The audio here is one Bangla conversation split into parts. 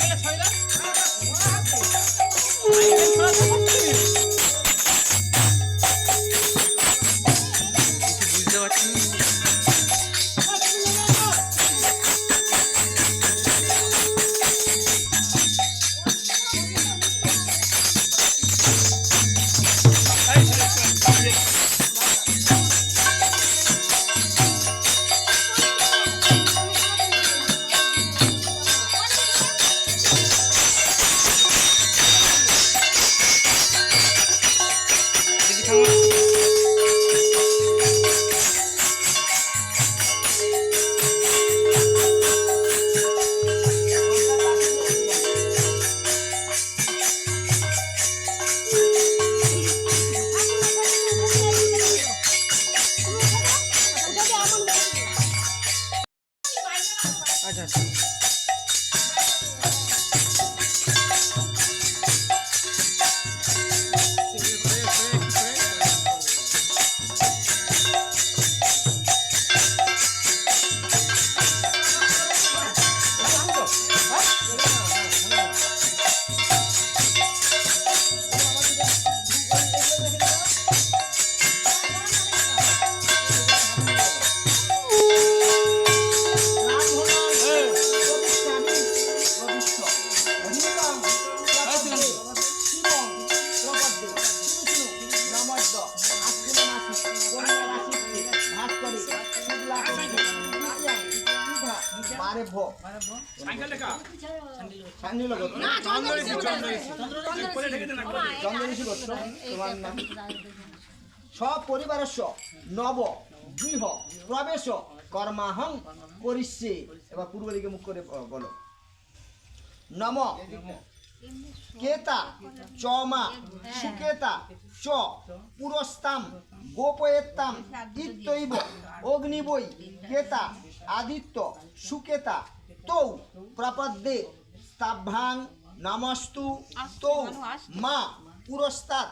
哎呀差一 সপরিবারস্য নব গৃহ প্রবেশ কর্মাহং করিষ্যে এবার পূর্ব দিকে মুখ করে বলো। নম কেতা চমা সুকেতা চ পুরস্তাম গোপয়েত্তাম ইত্যৈব অগ্নিবৈ কেতা আদিত্য সুকেতা তৌ প্রপদ্যে স্তাভ্যাং নমস্তু তৌ মা পুরস্তাৎ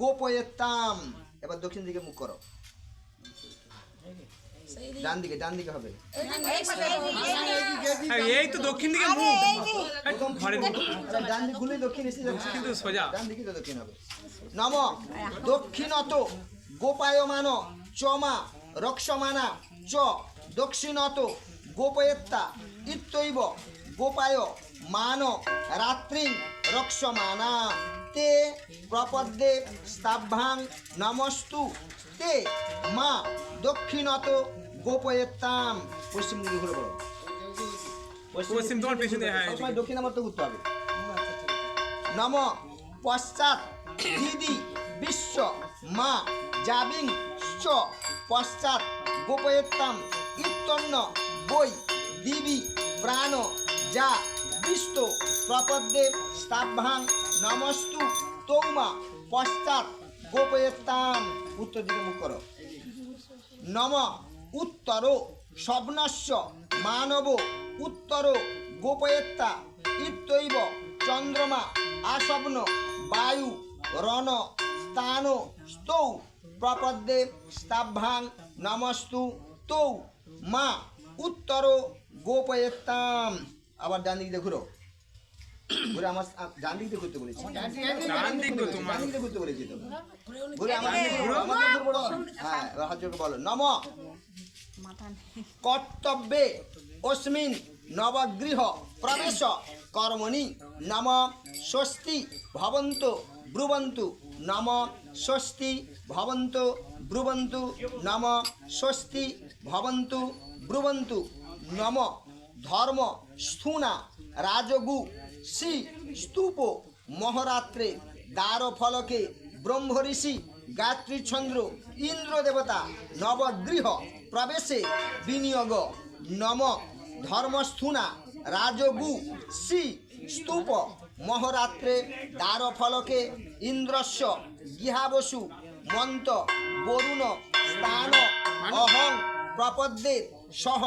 গোপয়েত্তাম এবার দক্ষিণ দিকে মুখ করো। ডান দিকে ডান দিকে হবে। হ্যাঁ, এই তো দক্ষিণ দিকে মুখ। ঘরে আচ্ছা, ডান দিক ঘুরলে দক্ষিণ এসে যাচ্ছে। কিন্তু সোজা। ডান দিকে তো দক্ষিণ হবে। নম দক্ষিণত গোপায়মান চমা রক্ষমানা চ দক্ষিণত গোপয়েত্তা। ইত্যৈব গোপায় মান রাত্রি রক্ষমানা। তে প্রপদ্যে স্তাভ্যাং নমস্তু। তে মা দক্ষিণত গোপয়েত্তাম। পশ্চিম দিকে ঘুরে পড়ো পশ্চিম তোমার পেছনে, হ্যাঁ, সবসময় দক্ষিণামত ঘুরতে হবে। নম পশ্চাৎ দিদি বিশ্ব মা জাবিং চ পশ্চাৎ গোপয়েত্তাম ইত্যন্ন বই দিবি প্রাণ, যা বিষ্ট প্রপদ্যে স্তাভ্যাং নমস্তু, তৌমা, পশ্চাৎ গোপয়েত্তাম উত্তর দিকে মুখ করো। নম, উত্তর, স্বপ্নস্য, মানব, উত্তর গোপয়েত্তা ইত্যৈব, চন্দ্রমা, আসপ্ন, বায়ু, রণ স্থান স্তৌ প্রপদ্যে স্তাভ্যাং নমস্তু, তৌ, মা, উত্তর গোপয়েত্তাম আবার ডান দিক ঘুরো। ঘুরে আমার ডান দিক দিয়ে ঘুরতে বলেছি। ডান দিক দিয়ে ডান দিক ঘুরতে বলেছি তো। ঘুরে আমার। হ্যাঁ হাত বলো। নম। কর্তব্যে অস্মিন নবগৃহ প্রবেশ কর্মণি নম স্বস্তি ভবন্ত ব্রুবন্তু নম স্বস্তি ভবন্ত ব্রুবন্তু নম স্বস্তি ভবন্তু ব্রুবন্তু নম ধর্ম স্থূনা রাজগু শ্রী স্তূপ মহরাত্রে দ্বার ফলকে ব্রহ্মঋষি গায়ত্রীচন্দ্র ইন্দ্র দেবতা নবগৃহ প্রবেশে বিনিয়োগ নম ধর্মস্থূনা রাজগু শ্রী স্তূপ মহরাত্রে দ্বার ফলকে ইন্দ্রস্য গৃহাবসু মন্ত বরুণ স্থান অহং প্রপদ্যে সহ,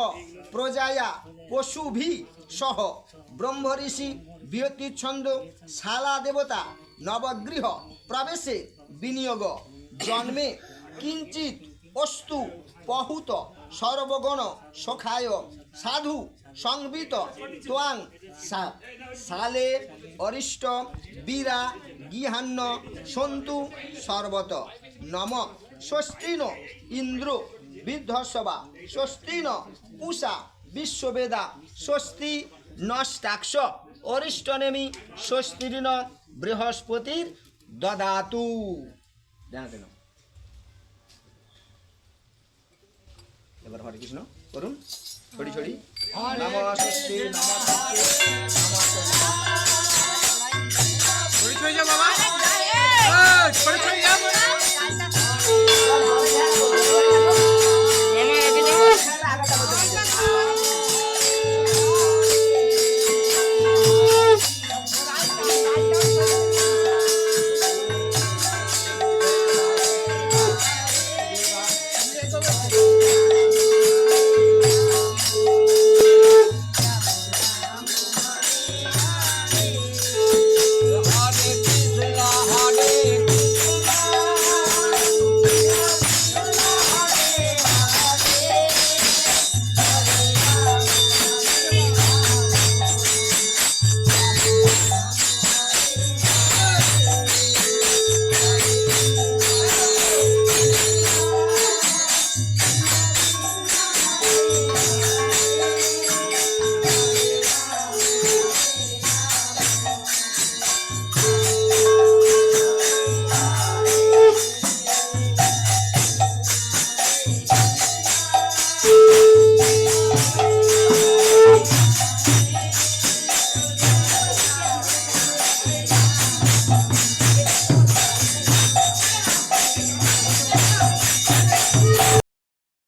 প্রজায়া পশুভি সহ ব্রহ্মঋষি বৃহতিচ্ছন্দ শালা দেবতা, নবগৃহ প্রবেশে বিনিয়োগ, জন্মে কিঞ্চিত অস্তু পহুত, সর্বগণ সখায়, সাধু, সংবিত, ত্বাং সালে অরিষ্ট, বীরা, গিহান্ন, সন্তু, সর্বত, নম, ষষ্ঠীন, ইন্দ্র বিধ্বসবা স্বস্তি ন পুষা বিশ্ববেদা স্বস্তি নষ্টাক্ষ অরিষ্ট নেমি স্বস্তির ন বৃহস্পতির দদাতু এবার হরে কৃষ্ণ করুন ছড়ি ছড়ি ছড়ি ছড়ি বাবা Bye.